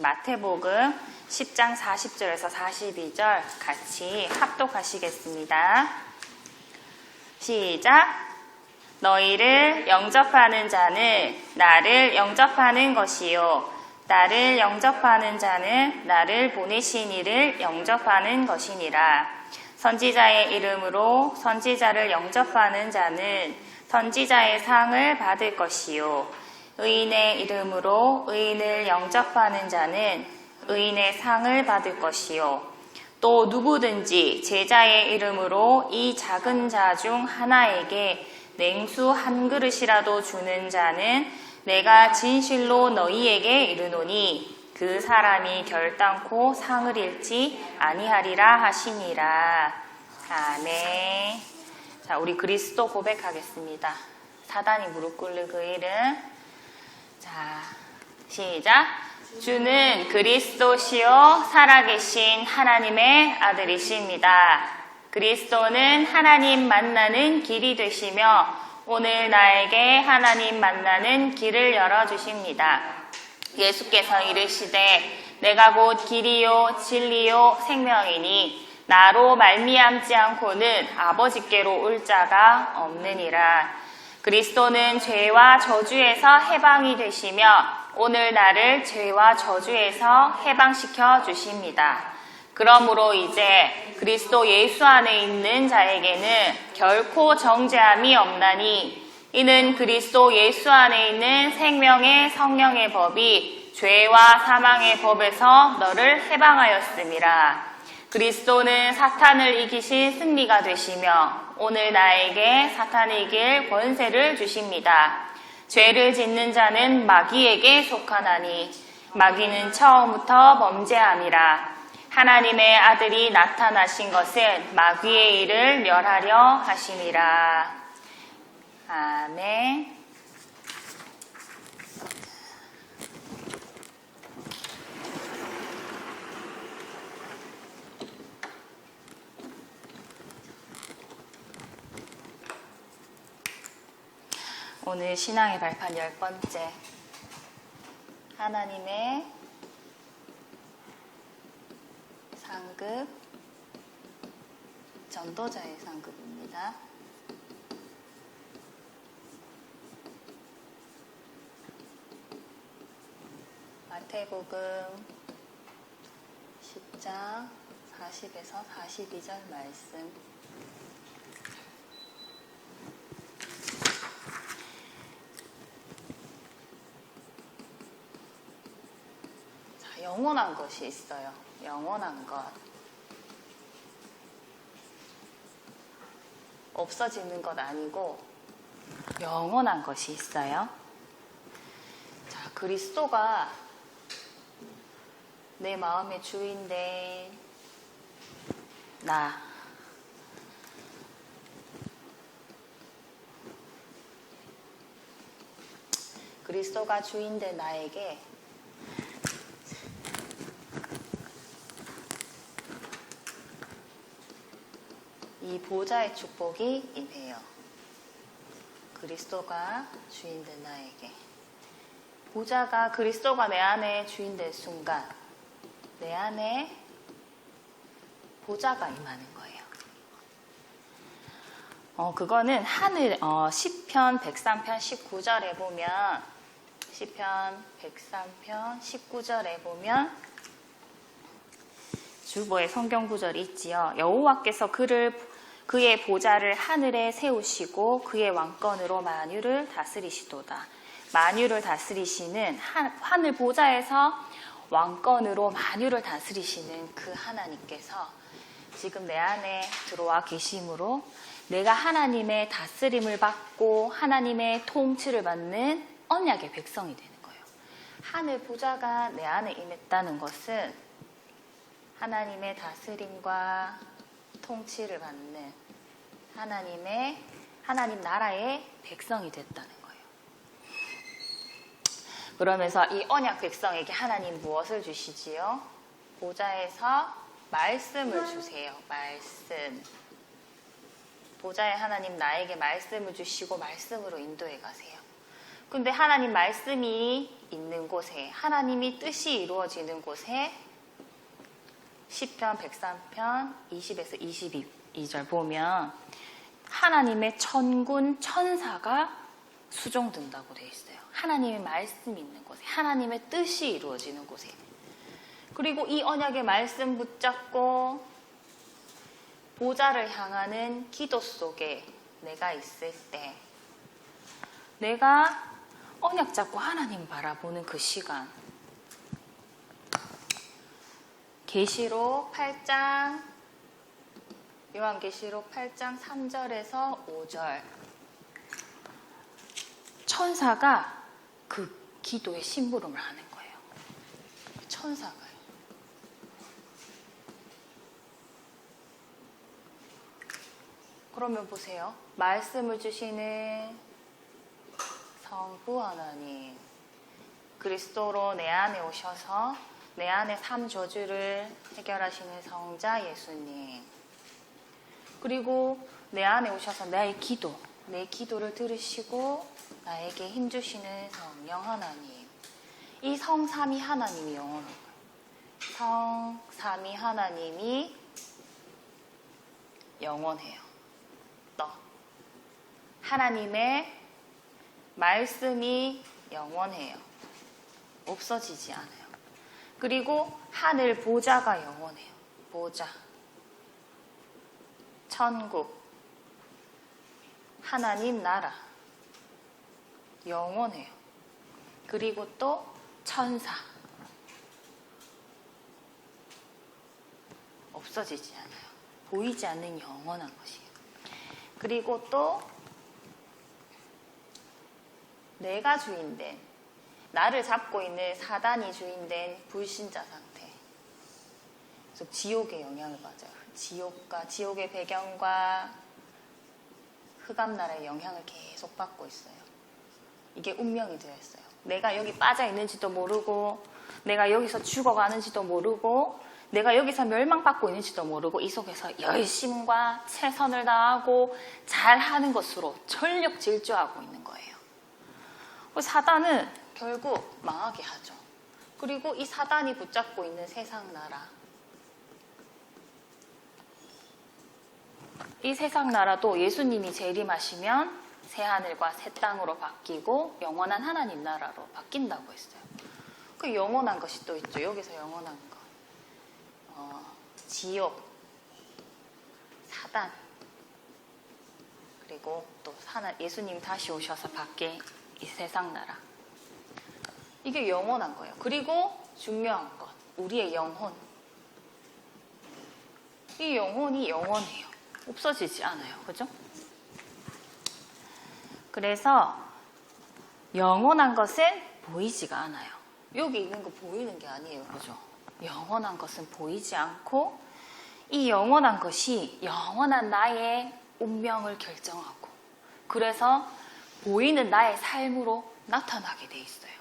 마태복음 10장 40절에서 42절 같이 합독하시겠습니다. 시작. 너희를 영접하는 자는 나를 영접하는 것이요. 나를 영접하는 자는 나를 보내신 이를 영접하는 것이니라. 선지자의 이름으로 선지자를 영접하는 자는 선지자의 상을 받을 것이요. 의인의 이름으로 의인을 영접하는 자는 의인의 상을 받을 것이요. 또 누구든지 제자의 이름으로 이 작은 자 중 하나에게 냉수 한 그릇이라도 주는 자는 내가 진실로 너희에게 이르노니 그 사람이 결단코 상을 잃지 아니하리라 하시니라. 아멘. 자, 우리 그리스도 고백하겠습니다. 사단이 무릎 꿇는 그 일은 자, 시작. 주는 그리스도시요 살아계신 하나님의 아들이십니다. 그리스도는 하나님 만나는 길이 되시며 오늘 나에게 하나님 만나는 길을 열어주십니다. 예수께서 이르시되 내가 곧 길이요 진리요 생명이니 나로 말미암지 않고는 아버지께로 올 자가 없느니라. 그리스도는 죄와 저주에서 해방이 되시며 오늘 나를 죄와 저주에서 해방시켜 주십니다. 그러므로 이제 그리스도 예수 안에 있는 자에게는 결코 정죄함이 없나니 이는 그리스도 예수 안에 있는 생명의 성령의 법이 죄와 사망의 법에서 너를 해방하였음이라. 그리스도는 사탄을 이기신 승리가 되시며 오늘 나에게 사탄을 이길 권세를 주십니다. 죄를 짓는 자는 마귀에게 속하나니 마귀는 처음부터 범죄함이라. 하나님의 아들이 나타나신 것은 마귀의 일을 멸하려 하심이라. 아멘. 오늘 신앙의 발판 열 번째. 하나님의 상급, 전도자의 상급입니다. 마태복음 10장 40에서 42절 말씀. 자, 영원한 것이 있어요. 영원한 것. 없어지는 것 아니고 영원한 것이 있어요. 자, 그리스도가 내 마음의 주인된 나. 그리스도가 주인된 나에게 이 보좌의 축복이 임해요. 그리스도가 주인된 나에게. 보좌가 그리스도가 내 안에 주인된 순간, 내 안에 보좌가 임하는 거예요. 어, 그거는 하늘, 어, 10편, 103편, 19절에 보면, 10편, 103편, 19절에 보면, 주보의 성경 구절이 있지요. 여호와께서 그를 그의 보좌를 하늘에 세우시고 그의 왕권으로 만유를 다스리시도다. 만유를 다스리시는 하, 하늘 보좌에서 왕권으로 만유를 다스리시는 그 하나님께서 지금 내 안에 들어와 계심으로 내가 하나님의 다스림을 받고 하나님의 통치를 받는 언약의 백성이 되는 거예요. 하늘 보좌가 내 안에 임했다는 것은 하나님의 다스림과 통치를 받는 하나님의 하나님 나라의 백성이 됐다는 거예요. 그러면서 이 언약 백성에게 하나님 무엇을 주시지요? 보좌에서 말씀을 주세요. 말씀. 보좌의 하나님 나에게 말씀을 주시고 말씀으로 인도해 가세요. 근데 하나님 말씀이 있는 곳에 하나님이 뜻이 이루어지는 곳에 시편 103편 20에서 22 절 보면 하나님의 천군 천사가 수종든다고 되어 있어요. 하나님의 말씀이 있는 곳에 하나님의 뜻이 이루어지는 곳에 그리고 이 언약의 말씀 붙잡고 보좌를 향하는 기도 속에 내가 있을 때 내가 언약 잡고 하나님 바라보는 그 시간 계시록 8장 요한계시록 8장 3절에서 5절 천사가 그 기도에 심부름을 하는 거예요. 천사가요. 그러면 보세요. 말씀을 주시는 성부 하나님, 그리스도로 내 안에 오셔서 내 안에 삶 저주를 해결하시는 성자 예수님, 그리고 내 안에 오셔서 나의 기도, 내 기도를 들으시고 나에게 힘 주시는 성령 하나님, 이 성삼위 하나님이 영원한 거예요. 성삼위 하나님이 영원해요. 또 하나님의 말씀이 영원해요. 없어지지 않아요. 그리고 하늘 보좌가 영원해요. 보좌. 천국. 하나님 나라. 영원해요. 그리고 또 천사. 없어지지 않아요. 보이지 않는 영원한 것이에요. 그리고 또 내가 주인된 나를 잡고 있는 사단이 주인된 불신자 상태. 그래서 지옥의 영향을 받아요. 지옥과 지옥의 배경과 흑암 나라의 영향을 계속 받고 있어요. 이게 운명이 되어 있어요. 내가 여기 빠져 있는지도 모르고, 내가 여기서 죽어가는지도 모르고, 내가 여기서 멸망받고 있는지도 모르고, 이 속에서 열심과 최선을 다하고 잘하는 것으로 전력 질주하고 있는 거예요. 사단은 결국 망하게 하죠. 그리고 이 사단이 붙잡고 있는 세상 나라. 이 세상 나라도 예수님이 재림하시면 새 하늘과 새 땅으로 바뀌고 영원한 하나님 나라로 바뀐다고 했어요. 그 영원한 것이 또 있죠. 여기서 영원한 거. 어, 지옥, 사단, 그리고 또 하나, 예수님 다시 오셔서 밖에 이 세상 나라. 이게 영원한 거예요. 그리고 중요한 것, 우리의 영혼. 이 영혼이 영원해요. 없어지지 않아요. 그죠? 그래서 영원한 것은 보이지가 않아요. 여기 있는 거 보이는 게 아니에요. 그죠? 영원한 것은 보이지 않고 이 영원한 것이 영원한 나의 운명을 결정하고 그래서 보이는 나의 삶으로 나타나게 돼 있어요.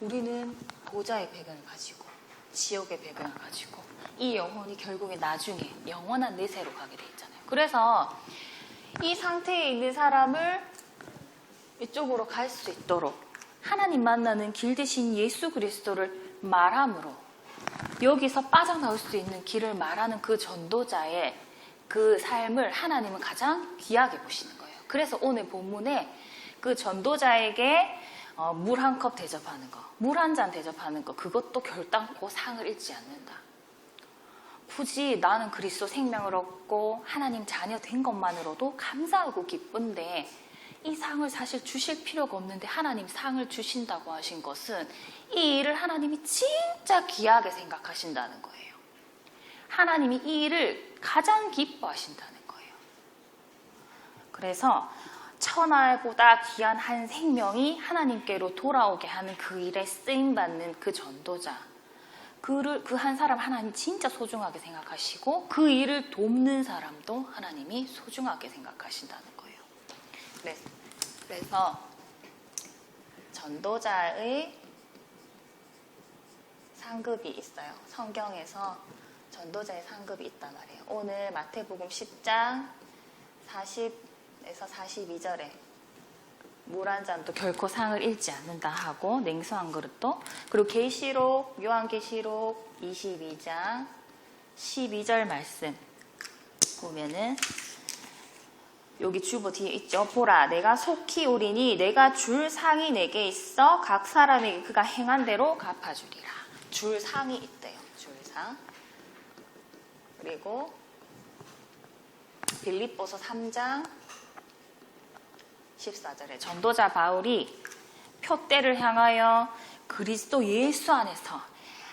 우리는 보좌의 배경을 가지고 지옥의 배경을 가지고 이 영혼이 결국에 나중에 영원한 내세로 가게 돼 있잖아요. 그래서 이 상태에 있는 사람을 이쪽으로 갈 수 있도록 하나님 만나는 길 대신 예수 그리스도를 말함으로 여기서 빠져나올 수 있는 길을 말하는 그 전도자의 그 삶을 하나님은 가장 귀하게 보시는 거예요. 그래서 오늘 본문에 그 전도자에게 어, 물한 컵 대접하는 거, 물 한 잔 대접하는 거, 그것도 결단코 상을 잃지 않는다. 굳이 나는 그리스도 생명을 얻고 하나님 자녀 된 것만으로도 감사하고 기쁜데 이 상을 사실 주실 필요가 없는데 하나님 상을 주신다고 하신 것은 이 일을 하나님이 진짜 귀하게 생각하신다는 거예요. 하나님이 이 일을 가장 기뻐하신다는 거예요. 그래서 천하보다 귀한 한 생명이 하나님께로 돌아오게 하는 그 일에 쓰임 받는 그 전도자. 그를 그 한 사람 하나님 진짜 소중하게 생각하시고 그 일을 돕는 사람도 하나님이 소중하게 생각하신다는 거예요. 네. 그래서 전도자의 상급이 있어요. 성경에서 전도자의 상급이 있단 말이에요. 오늘 마태복음 10장 40에서 42절에 물 한 잔도 결코 상을 잃지 않는다 하고 냉수 한 그릇도 그리고 계시록 요한계시록 22장 12절 말씀 보면은 여기 주보 뒤에 있죠. 보라, 내가 속히 오리니 내가 줄 상이 내게 있어 각 사람에게 그가 행한 대로 갚아주리라. 줄 상이 있대요. 줄 상. 그리고 빌립보서 3장 14절에 전도자 바울이 표대를 향하여 그리스도 예수 안에서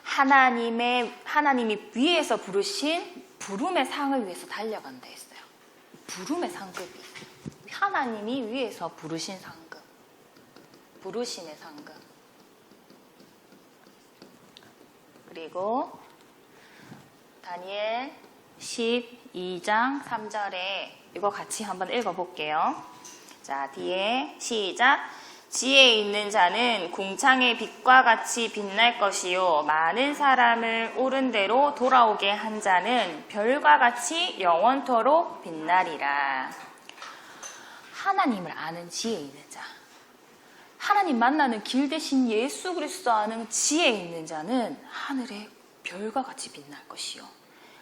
하나님의 하나님이 위에서 부르신 부름의 상을 위해서 달려간다 했어요. 부름의 상급이 하나님이 위에서 부르신 상급, 부르심의 상급. 그리고 다니엘 12장 3절에 이거 같이 한번 읽어볼게요. 자, 뒤에 시작. 지혜 있는 자는 궁창의 빛과 같이 빛날 것이요. 많은 사람을 옳은 대로 돌아오게 한 자는 별과 같이 영원토록 빛나리라. 하나님을 아는 지혜 있는 자. 하나님 만나는 길 대신 예수 그리스도 아는 지혜 있는 자는 하늘의 별과 같이 빛날 것이요.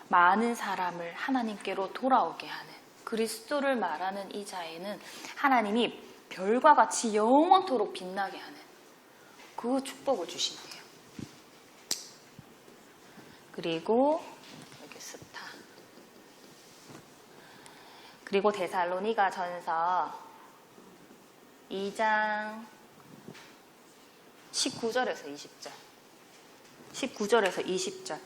많은 사람을 하나님께로 돌아오게 하는 그리스도를 말하는 이 자에는 하나님이 별과 같이 영원토록 빛나게 하는 그 축복을 주신대요. 그리고 여기 스타. 그리고 데살로니가 전서 2장 19절에서 20절. 19절에서 20절.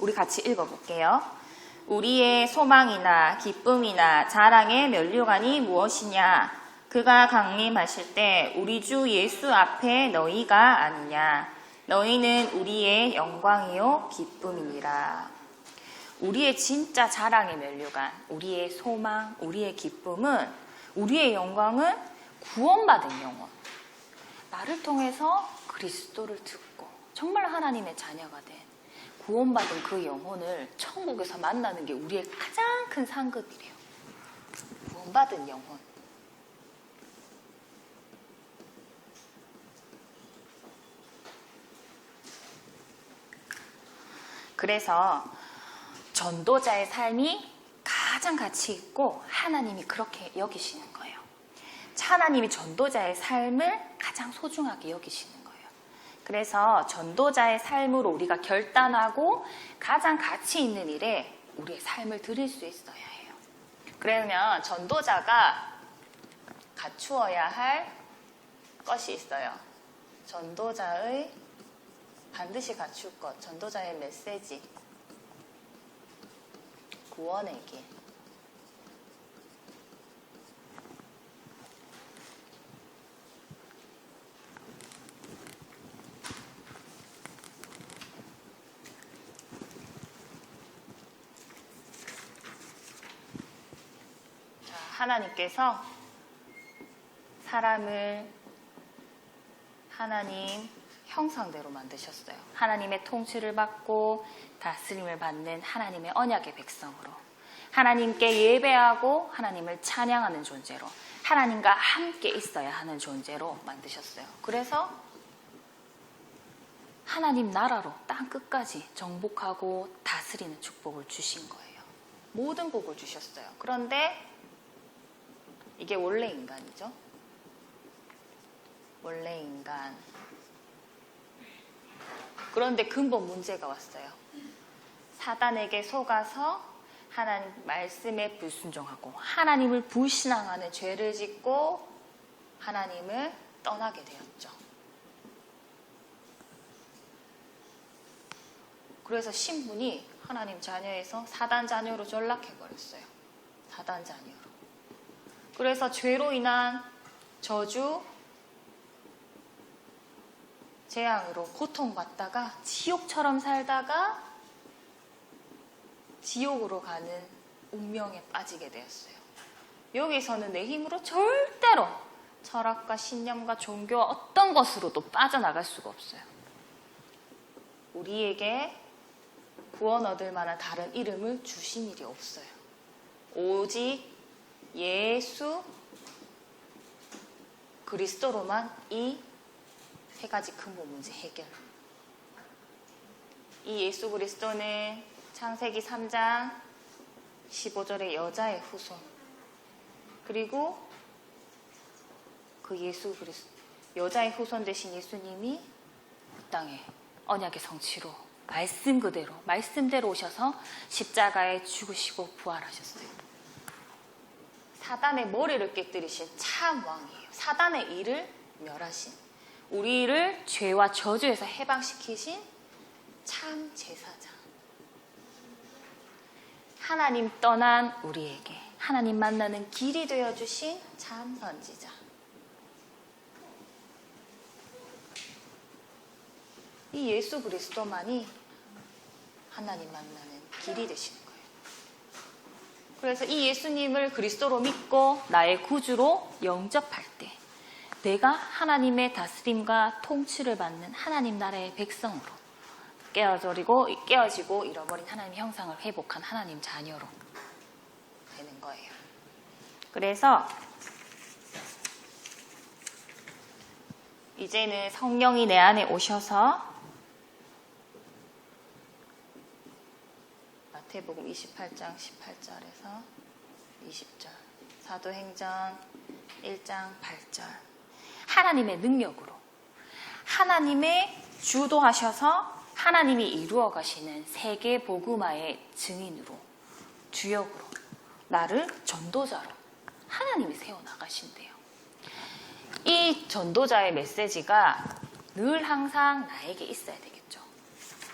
우리 같이 읽어볼게요. 우리의 소망이나 기쁨이나 자랑의 면류관이 무엇이냐? 그가 강림하실 때 우리 주 예수 앞에 너희가 아니냐? 너희는 우리의 영광이요 기쁨이니라. 우리의 진짜 자랑의 면류관, 우리의 소망, 우리의 기쁨은 우리의 영광은 구원받은 영혼. 나를 통해서 그리스도를 듣고 정말 하나님의 자녀가 된 구원받은 그 영혼을 천국에서 만나는 게 우리의 가장 큰 상급이래요. 구원받은 영혼. 그래서 전도자의 삶이 가장 가치 있고 하나님이 그렇게 여기시는 거예요. 하나님이 전도자의 삶을 가장 소중하게 여기시는 거예요. 그래서 전도자의 삶으로 우리가 결단하고 가장 가치 있는 일에 우리의 삶을 드릴 수 있어야 해요. 그러면 전도자가 갖추어야 할 것이 있어요. 전도자의 반드시 갖출 것, 전도자의 메시지, 구원의 길. 하나님께서 사람을 하나님 형상대로 만드셨어요. 하나님의 통치를 받고 다스림을 받는 하나님의 언약의 백성으로 하나님께 예배하고 하나님을 찬양하는 존재로 하나님과 함께 있어야 하는 존재로 만드셨어요. 그래서 하나님 나라로 땅 끝까지 정복하고 다스리는 축복을 주신 거예요. 모든 복을 주셨어요. 그런데 이게 원래 인간이죠. 원래 인간. 그런데 근본 문제가 왔어요. 사단에게 속아서 하나님 말씀에 불순종하고 하나님을 불신앙하는 죄를 짓고 하나님을 떠나게 되었죠. 그래서 신분이 하나님 자녀에서 사단 자녀로 전락해 버렸어요. 사단 자녀로. 그래서 죄로 인한 저주, 재앙으로 고통받다가 지옥처럼 살다가 지옥으로 가는 운명에 빠지게 되었어요. 여기서는 내 힘으로 절대로 철학과 신념과 종교와 어떤 것으로도 빠져나갈 수가 없어요. 우리에게 구원 얻을 만한 다른 이름을 주신 일이 없어요. 오직 예수 그리스도로만 이 세 가지 근본 문제 해결. 이 예수 그리스도는 창세기 3장 15절의 여자의 후손. 그리고 그 예수 그리스도 여자의 후손 되신 예수님이 이 땅에 언약의 성취로 말씀 그대로 말씀대로 오셔서 십자가에 죽으시고 부활하셨어요. 사단의 머리를 깨뜨리신 참 왕이에요. 사단의 일을 멸하신 우리를 죄와 저주에서 해방시키신 참 제사장. 하나님 떠난 우리에게 하나님 만나는 길이 되어 주신 참 선지자. 이 예수 그리스도만이 하나님 만나는 길이 되시는. 그래서 이 예수님을 그리스도로 믿고 나의 구주로 영접할 때 내가 하나님의 다스림과 통치를 받는 하나님 나라의 백성으로 깨어지고, 깨어지고 잃어버린 하나님의 형상을 회복한 하나님 자녀로 되는 거예요. 그래서 이제는 성령이 내 안에 오셔서 마태복음 28장 18절에서 20절 사도행전 1장 8절 하나님의 능력으로 하나님의 주도하셔서 하나님이 이루어 가시는 세계 복음화의 증인으로 주역으로 나를 전도자로 하나님이 세워 나가신대요. 이 전도자의 메시지가 늘 항상 나에게 있어야 되겠죠.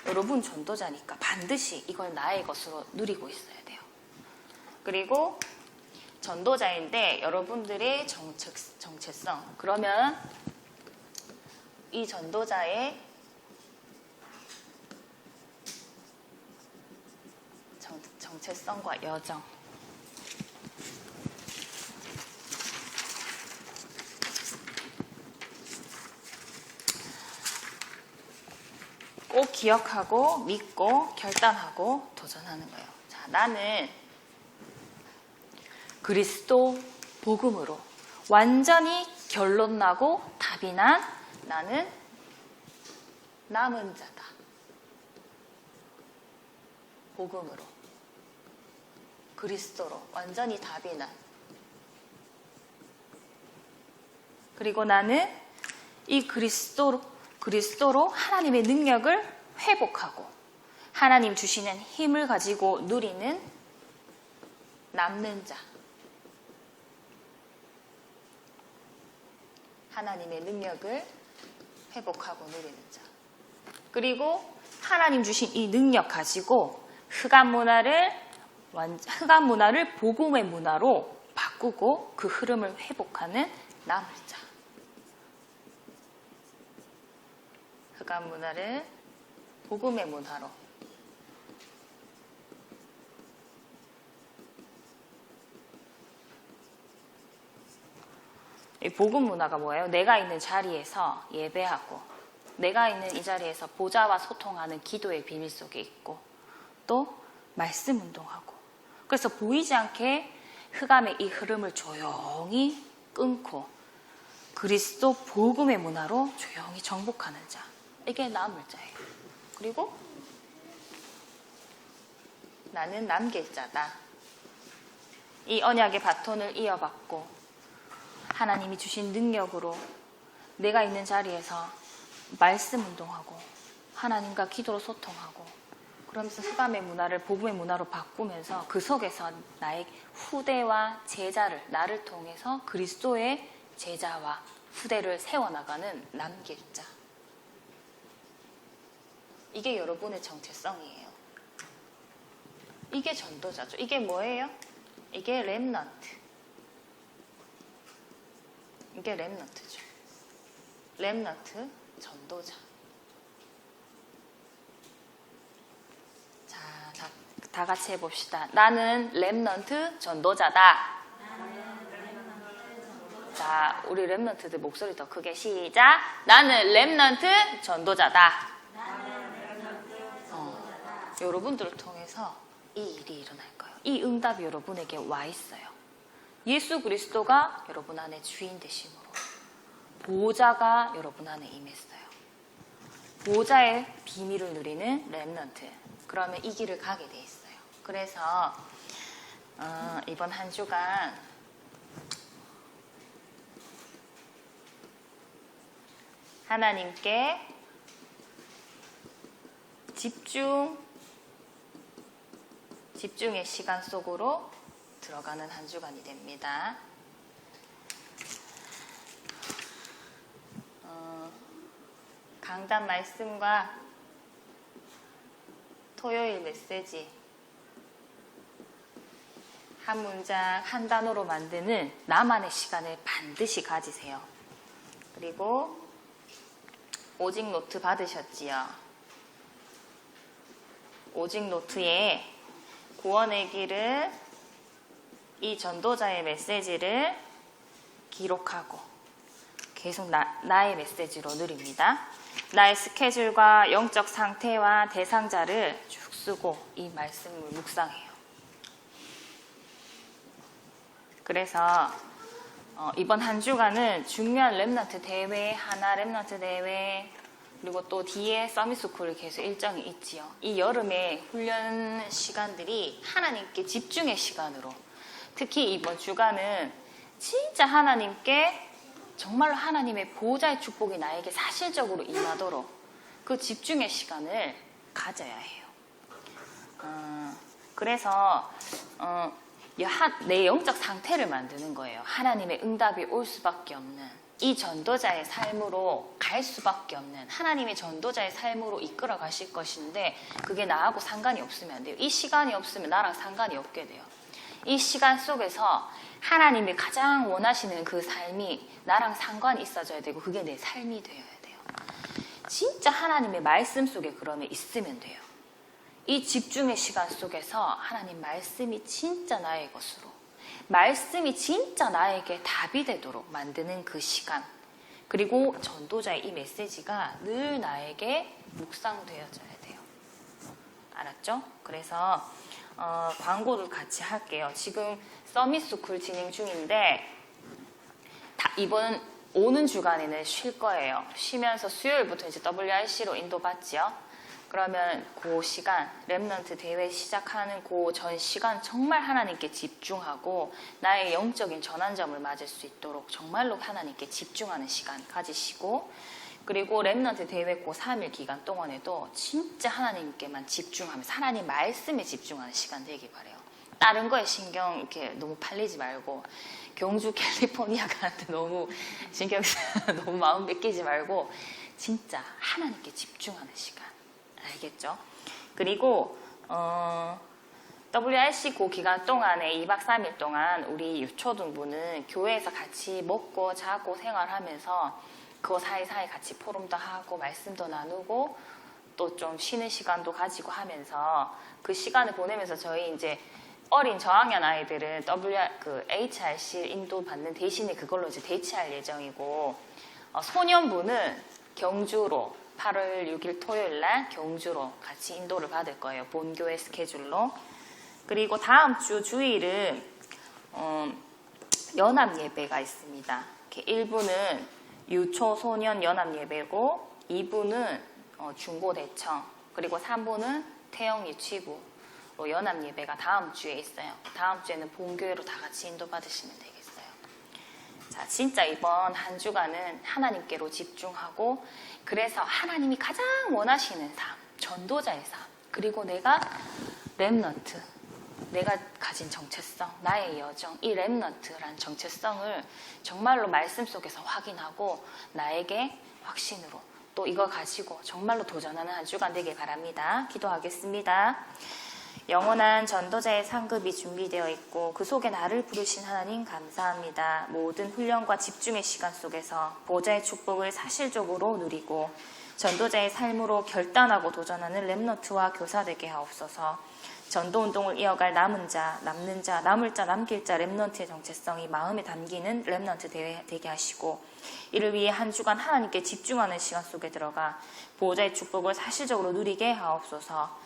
여러분 전도자니까 반드시 이걸 나의 것으로 누리고 있어야 돼요. 그리고 전도자인데 여러분들의 정책, 정체성 그러면 이 전도자의 정, 정체성과 여정 꼭 기억하고 믿고 결단하고 도전하는 거예요. 자, 나는 그리스도 복음으로 완전히 결론 나고 답이 난 나는 남은 자다. 복음으로 그리스도로 완전히 답이 난 그리고 나는 이 그리스도로 그리스도로 하나님의 능력을 회복하고 하나님 주시는 힘을 가지고 누리는 남는 자. 하나님의 능력을 회복하고 누리는 자. 그리고 하나님 주신 이 능력 가지고 흑암 문화를 흑암 문화를 복음의 문화로 바꾸고 그 흐름을 회복하는 남을 자. 흑암 문화를 복음의 문화로. 이 복음 문화가 뭐예요? 내가 있는 자리에서 예배하고 내가 있는 이 자리에서 보좌와 소통하는 기도의 비밀 속에 있고 또 말씀 운동하고. 그래서 보이지 않게 흑암의 이 흐름을 조용히 끊고 그리스도 복음의 문화로 조용히 정복하는 자 이게 남을 자예요. 그리고 나는 남길 자다. 이 언약의 바톤을 이어받고 하나님이 주신 능력으로 내가 있는 자리에서 말씀 운동하고 하나님과 기도로 소통하고 그러면서 흑암의 문화를 복음의 문화로 바꾸면서 그 속에서 나의 후대와 제자를 나를 통해서 그리스도의 제자와 후대를 세워나가는 남길 자. 이게 여러분의 정체성이에요. 이게 전도자죠. 이게 뭐예요? 이게 렘넌트. 이게 렘넌트죠. 렘넌트 전도자. 자, 다, 다 같이 해봅시다. 나는 렘넌트 전도자다. 자, 우리 렘넌트들 목소리 더 크게 시작. 나는 렘넌트 전도자다. 어, 여러분들을 통해서 이 일이 일어날 거예요. 이 응답이 여러분에게 와 있어요. 예수 그리스도가 여러분 안에 주인 되심으로 보호자가 여러분 안에 임했어요. 보호자의 비밀을 누리는 랩넌트. 그러면 이 길을 가게 돼 있어요. 그래서 어, 이번 한 주간 하나님께 집중, 집중의 시간 속으로 들어가는 한 주간이 됩니다. 어, 강단 말씀과 토요일 메시지 한 문장 한 단어로 만드는 나만의 시간을 반드시 가지세요. 그리고 오직 노트 받으셨지요? 오직 노트에 구원의 길을 이 전도자의 메시지를 기록하고 계속 나, 나의 메시지로 누립니다. 나의 스케줄과 영적 상태와 대상자를 쭉 쓰고 이 말씀을 묵상해요. 그래서 어, 이번 한 주간은 중요한 랩너트 대회, 하나 랩너트 대회, 그리고 또 뒤에 서밋스쿨 계속 일정이 있지요. 이 여름의 훈련 시간들이 하나님께 집중의 시간으로 특히 이번 주간은 진짜 하나님께 정말로 하나님의 보호자의 축복이 나에게 사실적으로 임하도록 그 집중의 시간을 가져야 해요. 어, 그래서 어, 내 영적 상태를 만드는 거예요. 하나님의 응답이 올 수밖에 없는 이 전도자의 삶으로 갈 수밖에 없는 하나님의 전도자의 삶으로 이끌어 가실 것인데 그게 나하고 상관이 없으면 안 돼요. 이 시간이 없으면 나랑 상관이 없게 돼요. 이 시간 속에서 하나님이 가장 원하시는 그 삶이 나랑 상관이 있어져야 되고 그게 내 삶이 되어야 돼요. 진짜 하나님의 말씀 속에 그러면 있으면 돼요. 이 집중의 시간 속에서 하나님 말씀이 진짜 나의 것으로 말씀이 진짜 나에게 답이 되도록 만드는 그 시간 그리고 전도자의 이 메시지가 늘 나에게 묵상되어져야 돼요. 알았죠? 그래서 어, 광고도 같이 할게요. 지금 서밋스쿨 진행 중인데 다 이번 오는 주간에는 쉴 거예요. 쉬면서 수요일부터 이제 WRC로 인도받지요. 그러면 그 시간, 랩넌트 대회 시작하는 그 전 시간 정말 하나님께 집중하고 나의 영적인 전환점을 맞을 수 있도록 정말로 하나님께 집중하는 시간 가지시고 그리고 랩넌트 대회 그 3일 기간 동안에도 진짜 하나님께만 집중하면서 하나님 말씀에 집중하는 시간 되길 바래요. 다른 거에 신경 이렇게 너무 팔리지 말고 경주 캘리포니아 가는데 너무 신경 너무 마음 뺏기지 말고 진짜 하나님께 집중하는 시간. 알겠죠? 그리고 어, WRC 고 기간 동안에 2박 3일 동안 우리 유초등부는 교회에서 같이 먹고 자고 생활하면서 그 사이사이 같이 포럼도 하고 말씀도 나누고 또 좀 쉬는 시간도 가지고 하면서 그 시간을 보내면서 저희 이제 어린 저학년 아이들은 WR 그 HRC 인도 받는 대신에 그걸로 이제 대치할 예정이고 어, 소년부는 경주로 8월 6일 토요일 날 경주로 같이 인도를 받을 거예요. 본교회 스케줄로. 그리고 다음 주 주일은 어, 연합 예배가 있습니다. 1부는 유초 소년 연합 예배고 2부는 어, 중고 대청 그리고 3부는 태영 유치부 연합 예배가 다음 주에 있어요. 다음 주에는 본교회로 다 같이 인도 받으시면 되겠어요. 자, 진짜 이번 한 주간은 하나님께로 집중하고 그래서 하나님이 가장 원하시는 삶, 전도자의 삶, 그리고 내가 랩넌트, 내가 가진 정체성, 나의 여정, 이 랩넌트란 정체성을 정말로 말씀 속에서 확인하고 나에게 확신으로 또 이거 가지고 정말로 도전하는 한 주간 되길 바랍니다. 기도하겠습니다. 영원한 전도자의 상급이 준비되어 있고 그 속에 나를 부르신 하나님 감사합니다. 모든 훈련과 집중의 시간 속에서 보좌의 축복을 사실적으로 누리고 전도자의 삶으로 결단하고 도전하는 랩너트와 교사되게 하옵소서. 전도 운동을 이어갈 남은 자, 남는 자, 남을 자, 남길 자 랩넌트의 정체성이 마음에 담기는 랩넌트 되게 하시고 이를 위해 한 주간 하나님께 집중하는 시간 속에 들어가 보호자의 축복을 사실적으로 누리게 하옵소서.